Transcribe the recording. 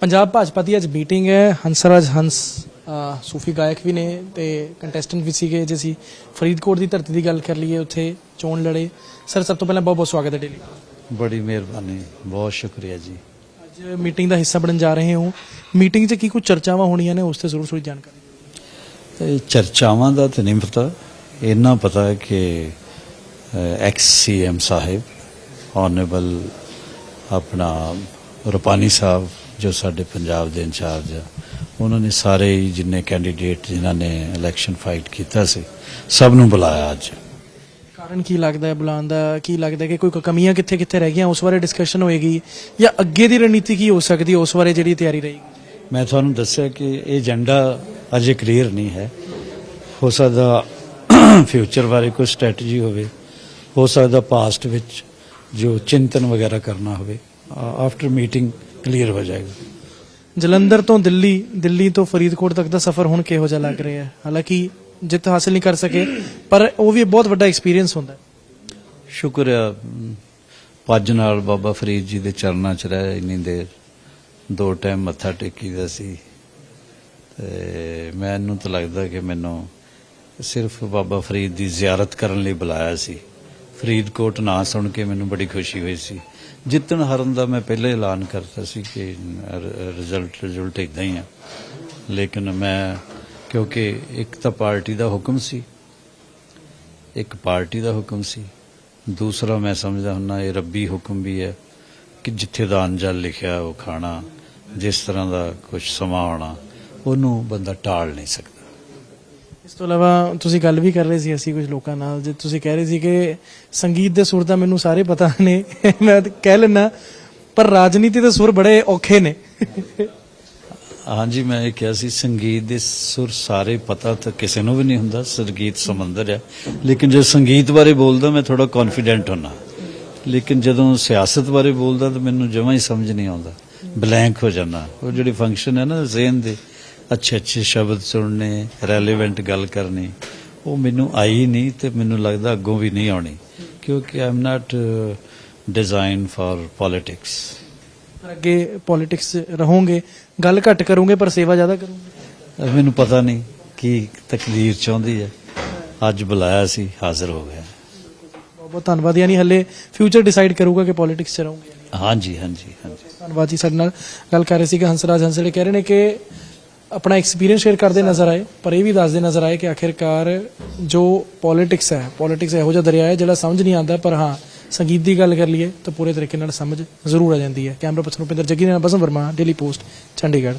ਪੰਜਾਬ ਭਾਜਪਾ ਦੀ ਅੱਜ ਮੀਟਿੰਗ ਹੈ। ਹੰਸਰਾਜ ਹੰਸ ਸੂਫੀ ਗਾਇਕ ਵੀ ਨੇ ਤੇ ਕੰਟੈਸਟੈਂਟ ਵੀ ਸੀਗੇ। ਜੇ ਅਸੀਂ ਫਰੀਦਕੋਟ ਦੀ ਧਰਤੀ ਦੀ ਗੱਲ ਕਰ ਲਈਏ ਉੱਥੇ ਚੋਣ ਲੜੇ। ਸਰ ਸਭ ਤੋਂ ਪਹਿਲਾਂ ਬਹੁਤ ਬਹੁਤ ਸਵਾਗਤ ਹੈ ਡੇਲੀ ਬੜੀ ਮਿਹਰਬਾਨੀ ਬਹੁਤ ਸ਼ੁਕਰੀਆ ਜੀ। ਅੱਜ ਮੀਟਿੰਗ ਦਾ ਹਿੱਸਾ ਬਣਨ ਜਾ ਰਹੇ ਹੋ। ਮੀਟਿੰਗ 'ਚ ਕੀ ਕੁਝ ਚਰਚਾਵਾਂ ਹੋਣੀਆਂ ਨੇ ਉਸ ਤੇ ਜ਼ਰੂਰ ਥੋੜੀ ਜਾਣਕਾਰੀ ਤੇ ਚਰਚਾਵਾਂ ਦਾ ਤਾਂ ਨਹੀਂ ਪਤਾ। ਇੰਨਾ ਪਤਾ ਹੈ ਕਿ ਐਕਸ ਸੀਐਮ ਸਾਹਿਬ ਆਨਰੇਬਲ ਆਪਣਾ ਰੁਪਾਨੀ ਸਾਹਿਬ ਜੋ ਸਾਡੇ ਪੰਜਾਬ ਦੇ ਇੰਚਾਰਜ ਆ ਉਹਨਾਂ ਨੇ ਸਾਰੇ ਜਿੰਨੇ ਕੈਂਡੀਡੇਟ ਜਿਨ੍ਹਾਂ ਨੇ ਇਲੈਕਸ਼ਨ ਫਾਈਟ ਕੀਤਾ ਸੀ ਸਭ ਨੂੰ ਬੁਲਾਇਆ ਅੱਜ। ਕਾਰਨ ਕੀ ਲੱਗਦਾ ਹੈ ਬੁਲਾਉਣ ਦਾ? ਕੀ ਲੱਗਦਾ ਹੈ ਕਿ ਕੋਈ ਕਮੀਆਂ ਕਿੱਥੇ ਕਿੱਥੇ ਰਹਿ ਗਈਆਂ? ਉਸ ਬਾਰੇ ਡਿਸਕਸ਼ਨ ਹੋਏਗੀ ਜਾਂ ਅੱਗੇ ਦੀ ਰਣਨੀਤੀ ਕੀ ਹੋ ਸਕਦੀ ਹੈ ਉਸ ਬਾਰੇ ਜਿਹੜੀ ਤਿਆਰੀ ਰਹੇਗੀ? ਮੈਂ ਤੁਹਾਨੂੰ ਦੱਸਿਆ ਕਿ ਇਹ ਏਜੰਡਾ ਅਜੇ ਕਲੀਅਰ ਨਹੀਂ ਹੈ। ਹੋ ਸਕਦਾ ਫਿਊਚਰ ਬਾਰੇ ਕੋਈ ਸਟ੍ਰੈਟਜੀ ਹੋਵੇ ਹੋ ਸਕਦਾ ਪਾਸਟ ਵਿੱਚ ਜੋ ਚਿੰਤਨ ਵਗੈਰਾ ਕਰਨਾ ਹੋਵੇ। ਆਫਟਰ ਮੀਟਿੰਗ ਕਲੀਅਰ ਹੋ ਜਾਏਗਾ। ਜਲੰਧਰ ਤੋਂ ਦਿੱਲੀ ਦਿੱਲੀ ਤੋਂ ਫਰੀਦਕੋਟ ਤੱਕ ਦਾ ਸਫ਼ਰ ਹੁਣ ਕਿਹੋ ਜਿਹਾ ਲੱਗ ਰਿਹਾ ਹੈ? ਹਾਲਾਂਕਿ ਜਿੱਤ ਹਾਸਲ ਨਹੀਂ ਕਰ ਸਕੇ ਪਰ ਉਹ ਵੀ ਬਹੁਤ ਵੱਡਾ ਐਕਸਪੀਰੀਅੰਸ ਹੁੰਦਾ ਹੈ। ਸ਼ੁਕਰ ਆ ਪੱਜ ਨਾਲ ਬਾਬਾ ਫਰੀਦ ਜੀ ਦੇ ਚਰਨਾਂ 'ਚ ਰਹਿ ਇੰਨੀ ਦੇਰ ਦੋ ਟਾਈਮ ਮੱਥਾ ਟੇਕੀਦਾ ਸੀ। ਤੇ ਮੈਨੂੰ ਤਾਂ ਲੱਗਦਾ ਕਿ ਮੈਨੂੰ ਸਿਰਫ ਬਾਬਾ ਫਰੀਦ ਦੀ ਜ਼ਿਆਰਤ ਕਰਨ ਲਈ ਬੁਲਾਇਆ ਸੀ। ਫਰੀਦਕੋਟ ਨਾਂ ਸੁਣ ਕੇ ਮੈਨੂੰ ਬੜੀ ਖੁਸ਼ੀ ਹੋਈ ਸੀ। ਜਿੱਤਣ ਹਾਰਨ ਦਾ ਮੈਂ ਪਹਿਲਾਂ ਐਲਾਨ ਕਰਤਾ ਸੀ ਕਿ ਰਿਜ਼ਲਟ ਰਿਜ਼ਲਟ ਇਦਾਂ ਹੀ ਆ। ਲੇਕਿਨ ਮੈਂ, ਕਿਉਂਕਿ ਇੱਕ ਤਾਂ ਪਾਰਟੀ ਦਾ ਹੁਕਮ ਸੀ, ਇੱਕ ਪਾਰਟੀ ਦਾ ਹੁਕਮ ਸੀ। ਦੂਸਰਾ ਮੈਂ ਸਮਝਦਾ ਹੁੰਨਾ ਇਹ ਰੱਬੀ ਹੁਕਮ ਵੀ ਹੈ ਕਿ ਜਿੱਥੇ ਦਾ ਅੰਜਲ ਲਿਖਿਆ ਉਹ ਖਾਣਾ, ਜਿਸ ਤਰ੍ਹਾਂ ਦਾ ਕੁਝ ਸਮਾਂ ਆਉਣਾ, ਉਹਨੂੰ ਬੰਦਾ ਟਾਲ ਨਹੀਂ ਸਕਦਾ। ਇਸ ਤੋਂ ਇਲਾਵਾ ਤੁਸੀਂ ਗੱਲ ਵੀ ਕਰ ਰਹੇ ਸੀ, ਅਸੀਂ ਕੁਝ ਲੋਕਾਂ ਨਾਲ, ਜੇ ਤੁਸੀਂ ਕਹਿ ਰਹੇ ਸੀ ਕਿ ਸੰਗੀਤ ਦੇ ਸੁਰ ਤਾਂ ਮੈਨੂੰ ਸਾਰੇ ਪਤਾ ਨੇ, ਮੈਂ ਤਾਂ ਕਹਿ ਲੈਣਾ ਪਰ ਰਾਜਨੀਤੀ ਦੇ ਸੁਰ ਬੜੇ ਔਖੇ ਨੇ। ਹਾਂਜੀ, ਮੈਂ ਇਹ ਕਿਹਾ ਸੀ, ਸੰਗੀਤ ਦੇ ਸੁਰ ਸਾਰੇ ਪਤਾ ਤਾਂ ਕਿਸੇ ਨੂੰ ਵੀ ਨਹੀਂ ਹੁੰਦਾ, ਸੰਗੀਤ ਸਮੁੰਦਰ ਹੈ। ਲੇਕਿਨ ਜੇ ਸੰਗੀਤ ਬਾਰੇ ਬੋਲਦਾ, ਮੈਂ ਥੋੜਾ ਕੌਨਫੀਡੈਂਟ ਹੁੰਨਾ। ਲੇਕਿਨ ਜਦੋਂ ਸਿਆਸਤ ਬਾਰੇ ਬੋਲਦਾ, ਤਾਂ ਮੈਨੂੰ ਜਮਾਂ ਹੀ ਸਮਝ ਨਹੀਂ ਆਉਂਦਾ। ਬਲੈਂਕ ਹੋ ਜਾਂਦਾ। ਉਹ ਜਿਹੜੀ ਫੰਕਸ਼ਨ ਹੈ ਨਾ, ਜ਼ਿਹਨ ਦੇ ਅੱਛੇ ਅੱਛੇ ਸ਼ਬਦ ਸੁਣਨੇ ਰੈਲੇਵੈਂਟ ਗੱਲ ਕਰਨੀ ਉਹ ਮੈਨੂੰ ਆਈ ਨਹੀਂ ਤੇ ਮੈਨੂੰ ਲੱਗਦਾ ਅੱਗੋਂ ਵੀ ਨਹੀਂ ਆਉਣੀ ਕਿਉਂਕਿ I am not design for politics ਅੱਗੇ ਪੋਲਿਟਿਕਸ ਰਹੋਗੇ ਗੱਲ ਘੱਟ ਕਰੋਗੇ ਪਰ ਸੇਵਾ ਜ਼ਿਆਦਾ ਕਰੋਗੇ। ਮੈਨੂੰ ਪਤਾ ਨਹੀਂ ਕੀ ਤਕਦੀਰ ਚਾਹੁੰਦੀ ਹੈ। ਅੱਜ ਬੁਲਾਇਆ ਸੀ ਹਾਜ਼ਰ ਹੋ ਗਿਆ। ਬਹੁਤ ਬਹੁਤ ਧੰਨਵਾਦ ਯਾਨੀ ਹੱਲੇ ਫਿਊਚਰ ਡਿਸਾਈਡ ਕਰੂਗਾ ਕਿ ਪੋਲਿਟਿਕਸ ਚ ਰਹੋਗੇ। ਹਾਂਜੀ ਹਾਂਜੀ ਹਾਂਜੀ। ਧੰਨਵਾਦ ਜੀ ਸਾਡੇ ਨਾਲ। ਗੱਲ ਕਰ ਰਹੇ ਸੀ ਕਿ ਹੰਸਰਾਜ ਹੰਸਲੇ ਕਹਿ ਰਹੇ ਨੇ ਕਿ ਆਪਣਾ ਐਕਸਪੀਰੀਅੰਸ ਸ਼ੇਅਰ ਕਰਦੇ ਨਜ਼ਰ ਆਏ, ਪਰ ਇਹ ਵੀ ਦੱਸਦੇ ਨਜ਼ਰ ਆਏ ਕਿ ਆਖਿਰਕਾਰ ਜੋ ਪੋਲਿਟਿਕਸ ਹੈ ਪੋਲਿਟਿਕਸ ਇਹੋ ਜਿਹਾ ਦਰਿਆ ਹੈ ਜਿਹੜਾ ਸਮਝ ਨਹੀਂ ਆਉਂਦਾ, ਪਰ ਹਾਂ, ਸੰਗੀਤ ਦੀ ਗੱਲ ਕਰ ਲਈਏ ਤਾਂ ਪੂਰੇ ਤਰੀਕੇ ਨਾਲ ਸਮਝ ਜ਼ਰੂਰ ਆ ਜਾਂਦੀ ਹੈ। ਕੈਮਰਾ ਪਰਸਨ ਉਪਿੰਦਰ ਜੱਗੀ ਨਾਲ ਬਸਮ ਵਰਮਾ ਡੇਲੀ ਪੋਸਟ ਚੰਡੀਗੜ੍ਹ।